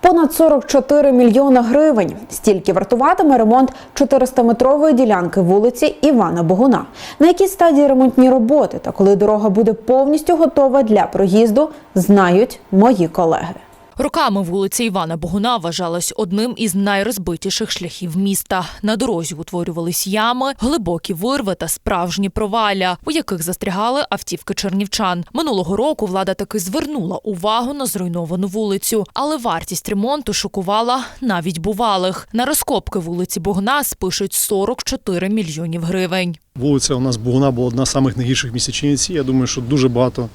Понад 44 мільйона гривень. Стільки вартуватиме ремонт 400-метрової ділянки вулиці Івана Богуна. На якій стадії ремонтні роботи та коли дорога буде повністю готова для проїзду, знають мої колеги. Роками вулиця Івана Богуна вважалась одним із найрозбитіших шляхів міста. На дорозі утворювались ями, глибокі вирви та справжні провалля, у яких застрягали автівки чернівчан. Минулого року влада таки звернула увагу на зруйновану вулицю, але вартість ремонту шокувала навіть бувалих. На розкопки вулиці Богуна спишуть 44 мільйонів гривень. Вулиця у нас Бугуна була одна з найгірших в. Я думаю, що дуже багато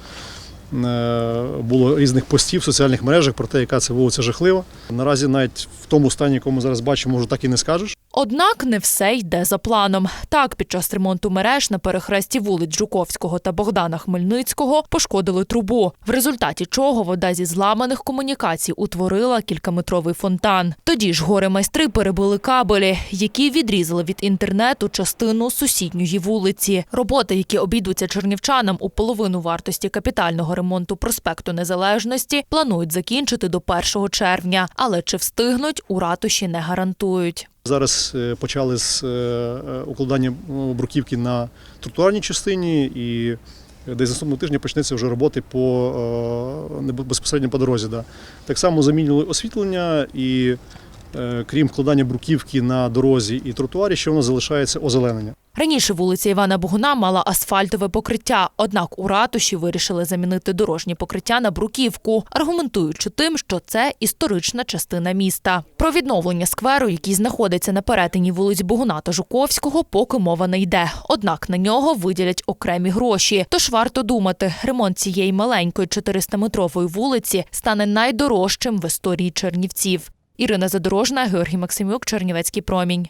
було різних постів в соціальних мережах про те, яка це вулиця жахлива. Наразі навіть в тому стані, якому зараз бачимо, може так і не скажеш. Однак не все йде за планом. Так, під час ремонту мереж на перехресті вулиць Жуковського та Богдана Хмельницького пошкодили трубу, в результаті чого вода зі зламаних комунікацій утворила кількаметровий фонтан. Тоді ж гори майстри перебили кабелі, які відрізали від інтернету частину сусідньої вулиці. Роботи, які обійдуться чернівчанам у половину вартості капітального ремонту проспекту Незалежності, планують закінчити до 1 червня. Але чи встигнуть у ратуші не гарантують. Зараз е, почали з е, е, укладання бруківки на тротуарній частині і десь наступного тижня почнеться вже роботи по безпосередньо по дорозі. Так само замінили освітлення і крім вкладання бруківки на дорозі і тротуарі, ще нас залишається озеленення. Раніше вулиця Івана Богуна мала асфальтове покриття, однак у ратуші вирішили замінити дорожнє покриття на бруківку, аргументуючи тим, що це історична частина міста. Про відновлення скверу, який знаходиться на перетині вулиць Богуна та Жуковського, поки мова не йде. Однак на нього виділять окремі гроші. Тож варто думати, ремонт цієї маленької 400-метрової вулиці стане найдорожчим в історії Чернівців. Ірина Задорожна, Георгій Максимюк, Чернівецький промінь.